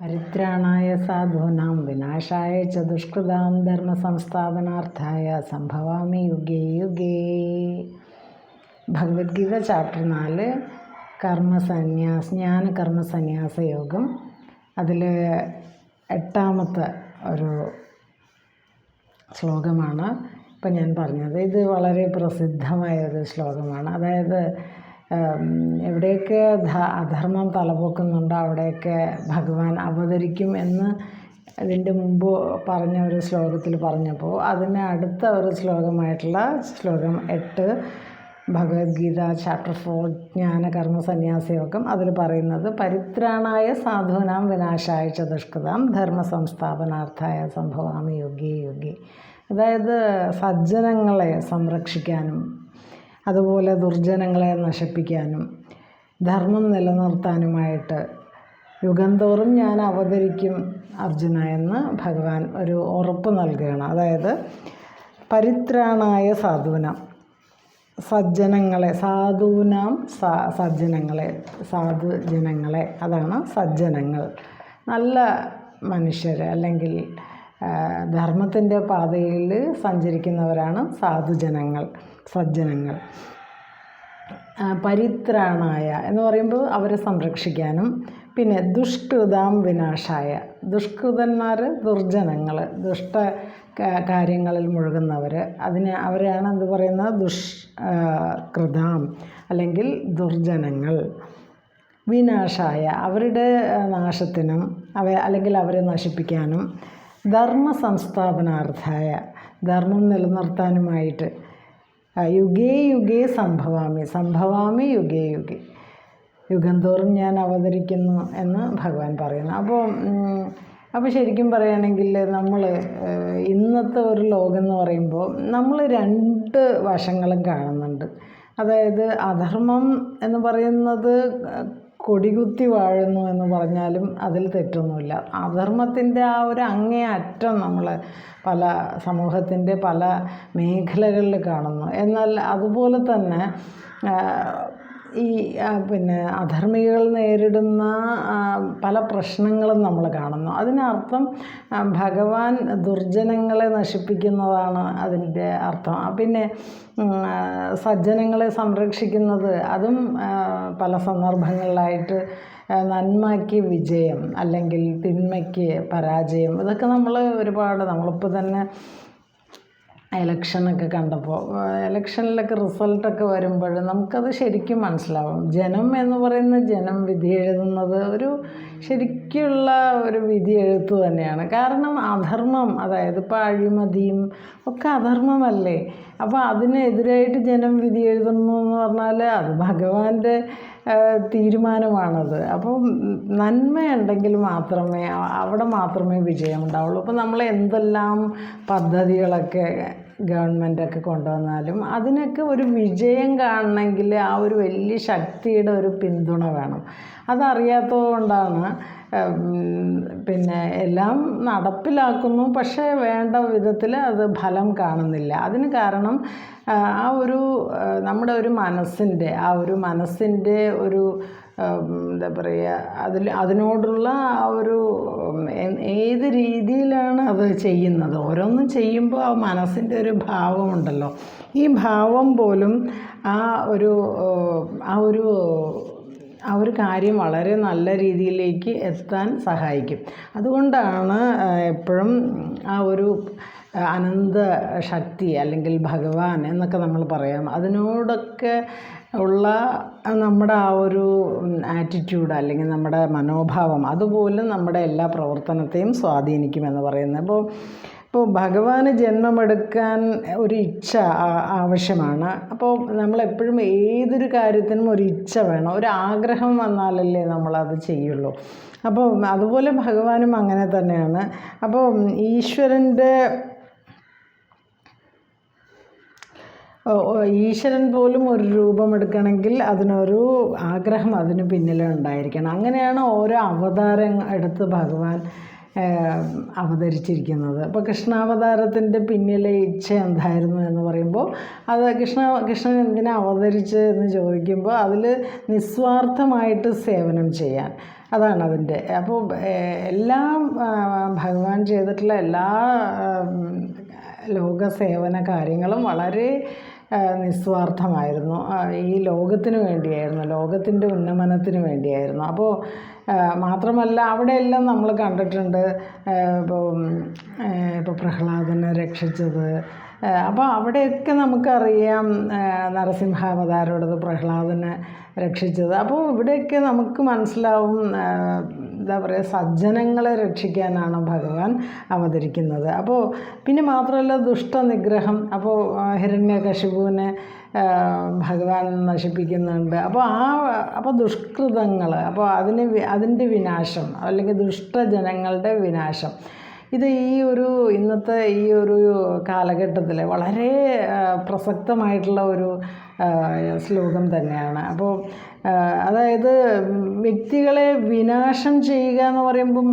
പരിത്രാണായ സാധൂനാം വിനാശായ ച ദുഷ്കൃതാം ധർമ്മസംസ്ഥാപനാർത്ഥായ സംഭവാമി യുഗേ യുഗേ. ഭഗവത്ഗീത ചാപ്റ്റർ നാല് കർമ്മസന്യാസ് ജ്ഞാന കർമ്മസന്യാസ യോഗം അതിൽ എട്ടാമത്തെ ഒരു ശ്ലോകമാണ് ഇപ്പം ഞാൻ പറഞ്ഞത്. ഇത് വളരെ പ്രസിദ്ധമായ ഒരു ശ്ലോകമാണ്. അതായത് എവിടെയൊക്കെ അധർമ്മം തലപൊക്കുന്നുണ്ടോ അവിടെയൊക്കെ ഭഗവാൻ അവതരിക്കും എന്ന് ഇതിന്റെ മുമ്പ് പറഞ്ഞ ഒരു ശ്ലോകത്തിൽ പറഞ്ഞപ്പോൾ അതിന് അടുത്ത ഒരു ശ്ലോകമായിട്ടുള്ള ശ്ലോകം എട്ട് ഭഗവത്ഗീത ചാപ്റ്റർ ഫോർ ജ്ഞാനകർമ്മ സന്യാസയോഗം. അതിൽ പറയുന്നത് പരിത്രാണായ സാധൂനാം വിനാശായ ചതുഷ്കൃതാം ധർമ്മ സംസ്ഥാപനാർത്ഥായ സംഭവാമി യോഗ്യേ യോഗ്യേ അതായത് സജ്ജനങ്ങളെ സംരക്ഷിക്കാനും അതുപോലെ ദുർജനങ്ങളെ നശിപ്പിക്കാനും ധർമ്മം നിലനിർത്താനുമായിട്ട് യുഗം തോറും ഞാൻ അവതരിക്കും അർജുന എന്ന് ഭഗവാൻ ഒരു ഉറപ്പ് നൽകുകയാണ്. അതായത് പരിത്രാണായ സാധൂനം സജ്ജനങ്ങളെ സാധൂനാം സാ സജ്ജനങ്ങളെ സാധുജനങ്ങളെ അതാണ് സജ്ജനങ്ങൾ. നല്ല മനുഷ്യർ അല്ലെങ്കിൽ ധർമ്മത്തിന്റെ പാതയിൽ സഞ്ചരിക്കുന്നവരാണ് സാധുജനങ്ങൾ. സജ്ജനങ്ങൾ. പരിത്രാണായ എന്ന് പറയുമ്പോൾ അവരെ സംരക്ഷിക്കാനും പിന്നെ ദുഷ്കൃതാം വിനാശായ. ദുഷ്കൃതന്മാർ ദുർജനങ്ങൾ ദുഷ്ട കാര്യങ്ങളിൽ മുഴുകുന്നവർ അതിന് അവരെയാണ് എന്ത് പറയുന്നത്? ദുഷ് കൃതാം അല്ലെങ്കിൽ ദുർജനങ്ങൾ. വിനാശായ അവരുടെ നാശത്തിനും അവ അല്ലെങ്കിൽ അവരെ നശിപ്പിക്കാനും. ധർമ്മ സംസ്ഥാപനാർത്ഥായ ധർമ്മം നിലനിർത്താനുമായിട്ട് യുഗേ യുഗേ സംഭവാമി സംഭവാമി യുഗേ യുഗേ. യുഗം തോറും ഞാൻ അവതരിക്കുന്നു എന്ന് ഭഗവാൻ പറയുന്നു. അപ്പോൾ അപ്പോൾ ശരിക്കും പറയുകയാണെങ്കിൽ നമ്മൾ ഇന്നത്തെ ഒരു ലോകം എന്ന് പറയുമ്പോൾ നമ്മൾ രണ്ട് വശങ്ങളും കാണുന്നുണ്ട്. അതായത് അധർമ്മം എന്ന് പറയുന്നത് കൊടികുത്തി വാഴുന്നു എന്ന് പറഞ്ഞാലും അതിൽ തെറ്റൊന്നുമില്ല. അധർമ്മത്തിന്റെ ആ ഒരു അങ്ങേ അറ്റം നമ്മൾ പല സമൂഹത്തിന്റെ പല മേഖലകളിൽ കാണുന്നു. എന്നാൽ അതുപോലെ തന്നെ ഈ പിന്നെ അധർമ്മികൾ നേരിടുന്ന പല പ്രശ്നങ്ങളും നമ്മൾ കാണുന്നു. അതിനർത്ഥം ഭഗവാൻ ദുർജനങ്ങളെ നശിപ്പിക്കുന്നതാണ് അതിന്റെ അർത്ഥം. പിന്നെ സജ്ജനങ്ങളെ സംരക്ഷിക്കുന്നത് അതും പല സന്ദർഭങ്ങളിലായിട്ട് നന്മയ്ക്ക് വിജയം അല്ലെങ്കിൽ തിന്മയ്ക്ക് പരാജയം. ഇതൊക്കെ നമ്മൾ ഒരുപാട് നമ്മളിപ്പോൾ തന്നെ ഇലക്ഷനൊക്കെ കണ്ടപ്പോൾ ഇലക്ഷനിലൊക്കെ റിസൾട്ടൊക്കെ വരുമ്പോൾ നമുക്കത് ശരിക്കും മനസ്സിലാവും. ജനം എന്ന് പറയുന്ന ജനം വിധി എഴുതുന്നത് ഒരു ശരിക്കുള്ള ഒരു വിധി എഴുത്ത് തന്നെയാണ്. കാരണം അധർമ്മം അതായത് ഇപ്പോൾ അഴിമതിയും ഒക്കെ അധർമ്മമല്ലേ? അപ്പോൾ അതിനെതിരായിട്ട് ജനം വിധി എഴുതുന്നു എന്ന് പറഞ്ഞാൽ അത് ഭഗവാന്റെ തീരുമാനമാണത്. അപ്പോൾ നന്മയുണ്ടെങ്കിൽ മാത്രമേ അവിടെ മാത്രമേ വിജയമുണ്ടാവുള്ളൂ. അപ്പോൾ നമ്മൾ എന്തെല്ലാം പദ്ധതികളൊക്കെ ഗവൺമെന്റൊക്കെ കൊണ്ടുവന്നാലും അതിനൊക്കെ ഒരു വിജയം കാണണമെങ്കിൽ ആ ഒരു വലിയ ശക്തിയുടെ ഒരു പിന്തുണ വേണം. അതറിയാത്തത് കൊണ്ടാണ് പിന്നെ എല്ലാം നടപ്പിലാക്കുന്നു. പക്ഷേ വേണ്ട വിധത്തിൽ അത് ഫലം കാണുന്നില്ല. അതിന് കാരണം ആ, ഒരു നമ്മുടെ ഒരു മനസ്സിന്റെ ആ ഒരു മനസ്സിന്റെ ഒരു എന്താ പറയുക അതിൽ അതിനോടുള്ള ആ ഒരു ഏത് രീതിയിലാണ് അത് ചെയ്യുന്നത്? ഓരോന്നും ചെയ്യുമ്പോൾ ആ മനസ്സിന്റെ ഒരു ഭാവമുണ്ടല്ലോ ഈ ഭാവം പോലും ആ ഒരു ആ ഒരു ആ ഒരു കാര്യം വളരെ നല്ല രീതിയിലേക്ക് എത്താൻ സഹായിക്കും. അതുകൊണ്ടാണ് എപ്പോഴും ആ ഒരു അനന്ത ശക്തി അല്ലെങ്കിൽ ഭഗവാൻ എന്നൊക്കെ നമ്മൾ പറയാം. അതിനോടൊക്കെ ഉള്ള നമ്മുടെ ആ ഒരു ആറ്റിറ്റ്യൂഡ് അല്ലെങ്കിൽ നമ്മുടെ മനോഭാവം അതുപോലും നമ്മുടെ എല്ലാ പ്രവർത്തനത്തെയും സ്വാധീനിക്കുമെന്ന് പറയുന്നത്. അപ്പോൾ ഇപ്പോൾ ഭഗവാന് ജന്മമെടുക്കാൻ ഒരു ഇച്ഛ ആവശ്യമാണ്. അപ്പോൾ നമ്മളെപ്പോഴും ഏതൊരു കാര്യത്തിനും ഒരു ഇച്ഛ വേണം. ഒരു ആഗ്രഹം വന്നാലല്ലേ നമ്മളത് ചെയ്യുള്ളൂ. അപ്പോൾ അതുപോലെ ഭഗവാനും അങ്ങനെ തന്നെയാണ്. അപ്പോൾ ഈശ്വരന്റെ ഈശ്വരൻ പോലും ഒരു രൂപമെടുക്കണമെങ്കിൽ അതിനൊരു ആഗ്രഹം അതിന് പിന്നിലുണ്ടായിരിക്കണം. അങ്ങനെയാണ് ഓരോ അവതാരം എടുത്ത് ഭഗവാൻ അവതരിച്ചിരിക്കുന്നത്. അപ്പോൾ കൃഷ്ണാവതാരത്തിന്റെ പിന്നിലെ ഇച്ഛ എന്തായിരുന്നു എന്ന് പറയുമ്പോൾ അത് കൃഷ്ണ കൃഷ്ണൻ എന്തിനാ അവതരിച്ച് എന്ന് ചോദിക്കുമ്പോൾ അതിൽ നിസ്വാർത്ഥമായിട്ട് സേവനം ചെയ്യാൻ. അതാണ് അതിന്റെ അപ്പോൾ എല്ലാ ഭഗവാൻ ചെയ്തിട്ടുള്ള എല്ലാ ലോക സേവന കാര്യങ്ങളും വളരെ നിസ്വാർത്ഥമായിരുന്നു. ഈ ലോകത്തിന് വേണ്ടിയായിരുന്നു ലോകത്തിന്റെ ഉന്നമനത്തിന് വേണ്ടിയായിരുന്നു. അപ്പോൾ മാത്രമല്ല അവിടെയെല്ലാം നമ്മൾ കണ്ടിട്ടുണ്ട് ഇപ്പോൾ ഇപ്പോൾ പ്രഹ്ലാദനെ രക്ഷിച്ചത്. അപ്പോൾ അവിടെയൊക്കെ നമുക്കറിയാം നരസിംഹാവതാരോടത് പ്രഹ്ലാദനെ രക്ഷിച്ചത്. അപ്പോൾ ഇവിടെയൊക്കെ നമുക്ക് മനസ്സിലാവും എന്താ പറയുക സജ്ജനങ്ങളെ രക്ഷിക്കാനാണ് ഭഗവാൻ അവതരിക്കുന്നത്. അപ്പോൾ പിന്നെ മാത്രമല്ല ദുഷ്ടനിഗ്രഹം. അപ്പോൾ ഹിരണ്യകശിപുവിനെ ഭഗവാൻ നശിപ്പിക്കുന്നുണ്ട്. അപ്പോൾ ആ അപ്പോൾ ദുഷ്കൃതങ്ങൾ അപ്പോൾ അതിന് അതിന്റെ വിനാശം അല്ലെങ്കിൽ ദുഷ്ടജനങ്ങളുടെ വിനാശം. ഇത് ഈ ഒരു ഇന്നത്തെ ഈ ഒരു കാലഘട്ടത്തിൽ വളരെ പ്രസക്തമായിട്ടുള്ള ഒരു ശ്ലോകം തന്നെയാണ്. അപ്പോൾ അതായത് വ്യക്തികളെ വിനാശം ചെയ്യുക എന്ന് പറയുമ്പം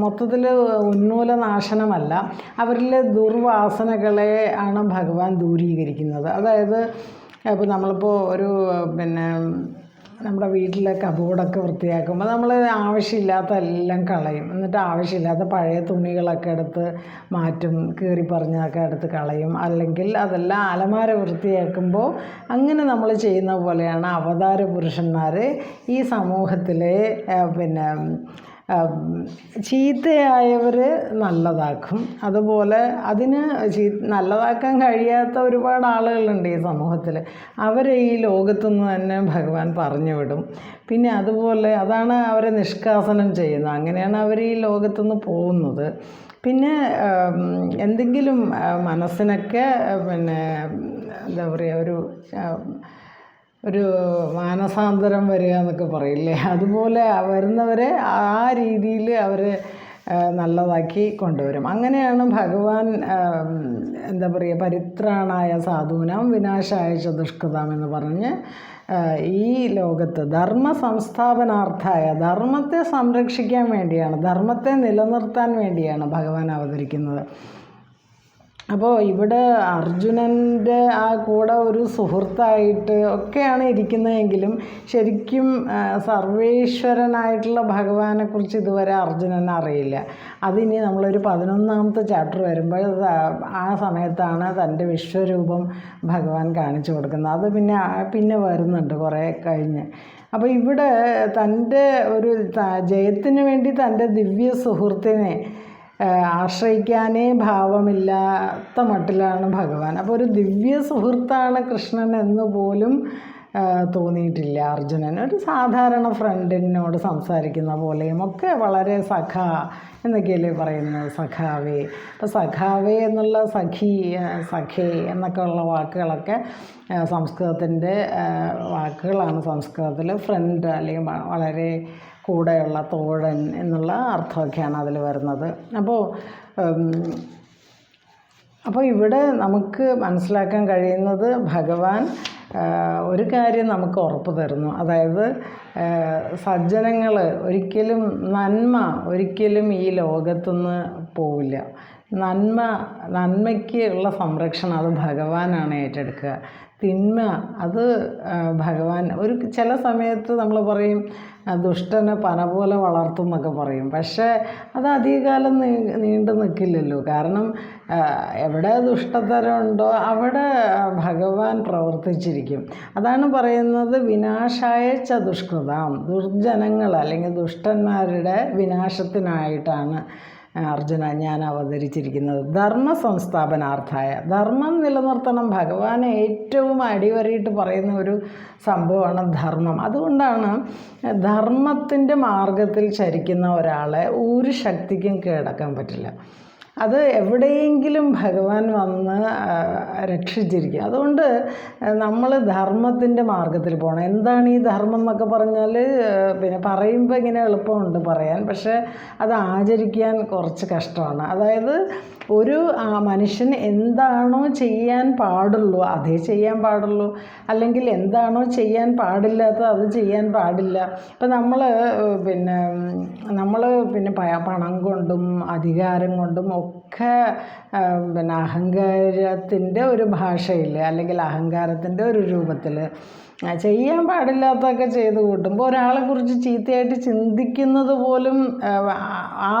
മൊത്തത്തിൽ ഉന്മൂലനാശനമല്ല. അവരിലെ ദുർവാസനകളെ ആണ് ഭഗവാൻ ദൂരീകരിക്കുന്നത്. അതായത് ഇപ്പോൾ നമ്മളിപ്പോൾ ഒരു പിന്നെ നമ്മുടെ വീട്ടിലെ കബോർഡൊക്കെ വൃത്തിയാക്കുമ്പോൾ നമ്മൾ ആവശ്യമില്ലാത്ത എല്ലാം കളയും. എന്നിട്ട് ആവശ്യമില്ലാത്ത പഴയ തുണികളൊക്കെ എടുത്ത് മാറ്റും കീറി പറഞ്ഞതൊക്കെ എടുത്ത് കളയും. അല്ലെങ്കിൽ അതെല്ലാം അലമാര വൃത്തിയാക്കുമ്പോൾ അങ്ങനെ നമ്മൾ ചെയ്യുന്ന പോലെയാണ് അവതാര പുരുഷന്മാർ ഈ സമൂഹത്തിലെ പിന്നെ ചീത്തയായവർ നല്ലതാക്കും. അതുപോലെ അതിന് ചീ നല്ലതാക്കാൻ കഴിയാത്ത ഒരുപാട് ആളുകളുണ്ട് ഈ സമൂഹത്തിൽ അവരെ ഈ ലോകത്തുനിന്ന് തന്നെ ഭഗവാൻ പറഞ്ഞു വിടും. പിന്നെ അതുപോലെ അതാണ് അവരെ നിഷ്കാസനം ചെയ്യുന്നത്. അങ്ങനെയാണ് അവർ ഈ ലോകത്തുനിന്ന് പോകുന്നത്. പിന്നെ എന്തെങ്കിലും മനസ്സിനൊക്കെ പിന്നെ എന്താ പറയുക ഒരു ഒരു മാനസാന്തരം വരിക എന്നൊക്കെ പറയില്ലേ? അതുപോലെ വരുന്നവരെ ആ രീതിയിൽ അവർ നല്ലതാക്കി കൊണ്ടുവരും. അങ്ങനെയാണ് ഭഗവാൻ എന്താ പറയുക പരിത്രാണായ സാധൂനാം വിനാശായ ചതുഷ്കൃതം എന്ന് പറഞ്ഞ് ഈ ലോകത്ത് ധർമ്മ സംസ്ഥാപനാർത്ഥായ ധർമ്മത്തെ സംരക്ഷിക്കാൻ വേണ്ടിയാണ് ധർമ്മത്തെ നിലനിർത്താൻ വേണ്ടിയാണ് ഭഗവാൻ അവതരിക്കുന്നത്. അപ്പോൾ ഇവിടെ അർജുനന്റെ ആ കൂടെ ഒരു സുഹൃത്തായിട്ട് ഒക്കെയാണ് ഇരിക്കുന്നതെങ്കിലും ശരിക്കും സർവേശ്വരനായിട്ടുള്ള ഭഗവാനെക്കുറിച്ച് ഇതുവരെ അർജുനൻ അറിയില്ല. അതിനി നമ്മളൊരു പതിനൊന്നാമത്തെ ചാപ്റ്റർ വരുമ്പോൾ ആ- സമയത്താണ് തന്റെ വിശ്വരൂപം ഭഗവാൻ കാണിച്ചു കൊടുക്കുന്നത്. അത് പിന്നെ പിന്നെ വരുന്നുണ്ട് കുറേ കഴിഞ്ഞ്. അപ്പോൾ ഇവിടെ തന്റെ ഒരു ജയത്തിന് വേണ്ടി തന്റെ ദിവ്യ സുഹൃത്തിനെ ആശ്രയിക്കാനേ ഭാവമില്ലാത്ത മട്ടിലാണ് ഭഗവാൻ. അപ്പോൾ ഒരു ദിവ്യ സുഹൃത്താണ് കൃഷ്ണൻ എന്ന് പോലും തോന്നിയിട്ടില്ല അർജുനൻ. ഒരു സാധാരണ ഫ്രണ്ടിനോട് സംസാരിക്കുന്ന പോലെയും ഒക്കെ വളരെ സഖ എന്നൊക്കെയല്ലേ പറയുന്നത് സഖാവേ. അപ്പോൾ സഖാവേ എന്നുള്ള സഖി സഖേ എന്നൊക്കെ ഉള്ള വാക്കുകളൊക്കെ സംസ്കൃതത്തിന്റെ വാക്കുകളാണ് സംസ്കൃതത്തിൽ ഫ്രണ്ട് അല്ലെങ്കിൽ വളരെ കൂടെയുള്ള തോഴൻ എന്നുള്ള അർത്ഥമൊക്കെയാണ് അതിൽ വരുന്നത്. അപ്പോൾ അപ്പോൾ ഇവിടെ നമുക്ക് മനസ്സിലാക്കാൻ കഴിയുന്നത് ഭഗവാൻ ഒരു കാര്യം നമുക്ക് ഉറപ്പ് തരുന്നു. അതായത് സജ്ജനങ്ങൾ ഒരിക്കലും നന്മ ഒരിക്കലും ഈ ലോകത്തുനിന്ന് പോവില്ല. നന്മ നന്മയ്ക്ക് ഉള്ള സംരക്ഷണം അത് ഭഗവാനാണ് ഏറ്റെടുക്കുക. തിന്മ അത് ഭഗവാൻ ഒരു ചില സമയത്ത് നമ്മൾ പറയും ദുഷ്ടനെ പന പോലെ വളർത്തും എന്നൊക്കെ പറയും. പക്ഷേ അത് അധികകാലം നീ നീണ്ടു നിൽക്കില്ലല്ലോ. കാരണം എവിടെ ദുഷ്ടതരമുണ്ടോ അവിടെ ഭഗവാൻ പ്രവർത്തിച്ചിരിക്കും. അതാണ് പറയുന്നത് വിനാശായ ച ദുഷ്കൃതം. ദുർജനങ്ങൾ അല്ലെങ്കിൽ ദുഷ്ടന്മാരുടെ വിനാശത്തിനായിട്ടാണ് അർജുന ഞാൻ അവതരിച്ചിരിക്കുന്നത് ധർമ്മ സംസ്ഥാപനാർത്ഥായ ധർമ്മം നിലനിർത്തണം. ഭഗവാൻ ഏറ്റവും അടിവരയിട്ട് പറയുന്ന ഒരു സംഭവമാണ് ധർമ്മം. അതുകൊണ്ടാണ് ധർമ്മത്തിന്റെ മാർഗത്തിൽ ചരിക്കുന്ന ഒരാളെ ഒരു ശക്തിക്കും കീഴടക്കാൻ പറ്റില്ല. അത് എവിടെയെങ്കിലും ഭഗവാൻ വന്ന് രക്ഷിച്ചിരിക്കും. അതുകൊണ്ട് നമ്മൾ ധർമ്മത്തിന്റെ മാർഗത്തിൽ പോകണം എന്താണ് ഈ ധർമ്മം എന്നൊക്കെ പറഞ്ഞാൽ പിന്നെ പറയുമ്പോൾ ഇങ്ങനെ എളുപ്പമുണ്ട് പറയാൻ. പക്ഷേ അത് ആചരിക്കാൻ കുറച്ച് കഷ്ടമാണ്. അതായത് ഒരു മനുഷ്യൻ എന്താണോ ചെയ്യാൻ പാടുള്ളൂ അതേ ചെയ്യാൻ പാടുള്ളൂ. അല്ലെങ്കിൽ എന്താണോ ചെയ്യാൻ പാടില്ലാത്തത് അത് ചെയ്യാൻ പാടില്ല. ഇപ്പം നമ്മൾ പിന്നെ നമ്മൾ പിന്നെ പണം കൊണ്ടും അധികാരം കൊണ്ടും ഒക്കെ പിന്നെ അഹങ്കാരത്തിന്റെ ഒരു ഭാഷയിൽ അല്ലെങ്കിൽ അഹങ്കാരത്തിന്റെ ഒരു രൂപത്തിൽ ചെയ്യാൻ പാടില്ലാത്തതൊക്കെ ചെയ്ത് കൂട്ടുമ്പോൾ ഒരാളെ കുറിച്ച് ചീത്തയായിട്ട് ചിന്തിക്കുന്നത് പോലും ആ,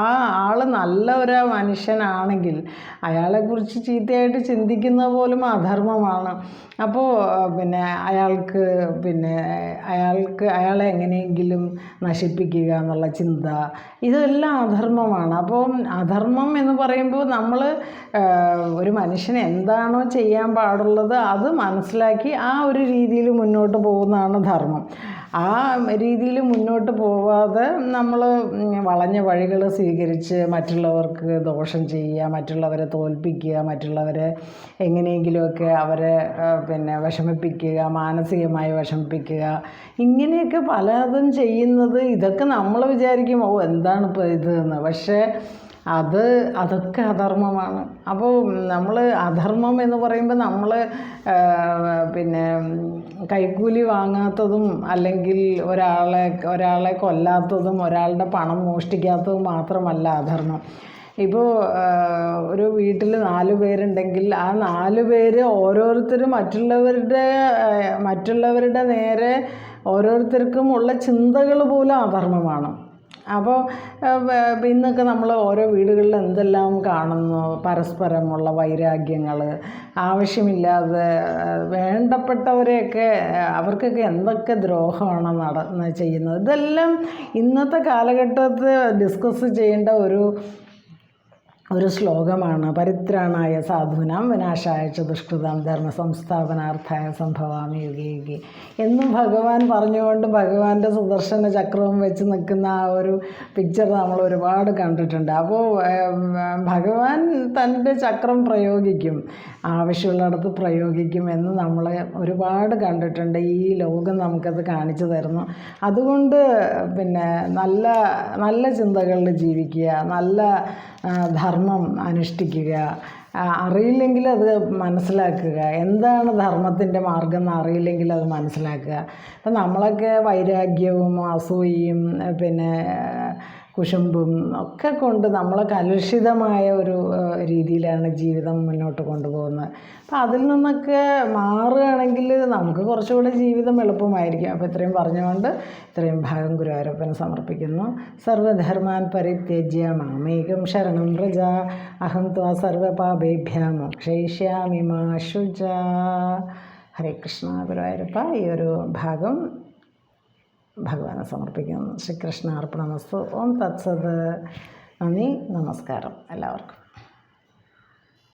ആ ആൾ നല്ല ഒരു മനുഷ്യനാണെങ്കിൽ അയാളെക്കുറിച്ച് ചീത്തയായിട്ട് ചിന്തിക്കുന്നത് പോലും അധർമ്മമാണ്. അപ്പോൾ പിന്നെ അയാൾക്ക് പിന്നെ അയാൾക്ക് അയാളെ എങ്ങനെയെങ്കിലും നശിപ്പിക്കുക എന്നുള്ള ചിന്ത ഇതെല്ലാം അധർമ്മമാണ്. അപ്പോൾ അധർമ്മം എന്ന് പറയുമ്പോൾ നമ്മൾ ഒരു മനുഷ്യന് എന്താണോ ചെയ്യാൻ പാടുള്ളത് അത് മനസ്സിലാക്കി ആ ഒരു രീതിയിൽ മുന്നോട്ട് പോകുന്നതാണ് ധർമ്മം. ആ രീതിയിൽ മുന്നോട്ട് പോവാതെ നമ്മൾ വളഞ്ഞ വഴികൾ സ്വീകരിച്ച് മറ്റുള്ളവർക്ക് ദോഷം ചെയ്യുക മറ്റുള്ളവരെ തോൽപ്പിക്കുക മറ്റുള്ളവരെ എങ്ങനെയെങ്കിലുമൊക്കെ അവരെ പിന്നെ വിഷമിപ്പിക്കുക മാനസികമായി വിഷമിപ്പിക്കുക. ഇങ്ങനെയൊക്കെ പലതും ചെയ്യുന്നത് ഇതൊക്കെ നമ്മൾ വിചാരിക്കും ഓ എന്താണ് ഇപ്പോൾ ഇത് എന്ന് പക്ഷേ അത് അതൊക്കെ അധർമ്മമാണ്. അപ്പോൾ നമ്മൾ അധർമ്മം എന്ന് പറയുമ്പോൾ നമ്മൾ പിന്നെ കൈക്കൂലി വാങ്ങാത്തതും അല്ലെങ്കിൽ ഒരാളെ ഒരാളെ കൊല്ലാത്തതും ഒരാളുടെ പണം മോഷ്ടിക്കാത്തതും മാത്രമല്ല അധർമ്മം. ഇപ്പോൾ ഒരു വീട്ടിൽ നാല് പേരുണ്ടെങ്കിൽ ആ നാല് പേര് ഓരോരുത്തരും മറ്റുള്ളവരുടെ മറ്റുള്ളവരുടെ നേരെ ഓരോരുത്തർക്കും ഉള്ള ചിന്തകൾ പോലും അധർമ്മമാണ്. അപ്പോൾ ഇന്നൊക്കെ നമ്മൾ ഓരോ വീടുകളിൽ എന്തെല്ലാം കാണുന്നു? പരസ്പരമുള്ള വൈരാഗ്യങ്ങൾ ആവശ്യമില്ലാതെ വേണ്ടപ്പെട്ടവരെയൊക്കെ അവർക്കൊക്കെ എന്തൊക്കെ ദ്രോഹമാണ് നട ചെയ്യുന്നത്? ഇതെല്ലാം ഇന്നത്തെ കാലഘട്ടത്തിൽ ഡിസ്കസ് ചെയ്യേണ്ട ഒരു ഒരു ശ്ലോകമാണ്. പരിത്രാണായ സാധുനാം വിനാശായ ചതുഷ്കൃതം ധർമ്മ സംസ്ഥാപനാർത്ഥായ സംഭവാമി യുഗി യുഗി. എന്നും ഭഗവാൻ പറഞ്ഞുകൊണ്ട് ഭഗവാന്റെ സുദർശന ചക്രവും വെച്ച് നിൽക്കുന്ന ആ ഒരു പിക്ചർ നമ്മൾ ഒരുപാട് കണ്ടിട്ടുണ്ട്. അപ്പോൾ ഭഗവാൻ തന്റെ ചക്രം പ്രയോഗിക്കും ആവശ്യമുള്ളിടത്ത് പ്രയോഗിക്കും എന്ന് നമ്മൾ ഒരുപാട് കണ്ടിട്ടുണ്ട്. ഈ ലോകം നമുക്കത് കാണിച്ചു തരുന്നു. അതുകൊണ്ട് പിന്നെ നല്ല നല്ല ചിന്തകളിൽ ജീവിക്കുക നല്ല ധർമ്മം അനുഷ്ഠിക്കുക. അറിയില്ലെങ്കിൽ അത് മനസ്സിലാക്കുക. എന്താണ് ധർമ്മത്തിന്റെ മാർഗം എന്ന് അറിയില്ലെങ്കിൽ അത് മനസ്സിലാക്കുക. അപ്പം നമ്മളൊക്കെ വൈരാഗ്യവും അസൂയയും പിന്നെ കുശുമ്പും ഒക്കെ കൊണ്ട് നമ്മളെ കലുഷിതമായ ഒരു രീതിയിലാണ് ജീവിതം മുന്നോട്ട് കൊണ്ടുപോകുന്നത്. അപ്പം അതിൽ നിന്നൊക്കെ മാറുകയാണെങ്കിൽ നമുക്ക് കുറച്ചുകൂടെ ജീവിതം എളുപ്പമായിരിക്കും. അപ്പോൾ ഇത്രയും പറഞ്ഞുകൊണ്ട് ഇത്രയും ഭാഗം ഗുരുവായൂരപ്പന് സമർപ്പിക്കുന്നു. സർവധർമാൻ പരിത്യജ്യ മാമേകം ശരണം വ്രജ അഹം ത്വാ സർവപാപേഭ്യ മോക്ഷയിഷ്യാമി മാ ശുച ഹരേ കൃഷ്ണ ഗുരുവായൂരപ്പ. ഈ ഒരു ഭാഗം ഭഗവാനെ സമർപ്പിക്കുന്നു. ശ്രീകൃഷ്ണ അർപ്പണമസ്തു ഓം തത്സത്. നന്ദി. നമസ്കാരം. എല്ലാവർക്കും.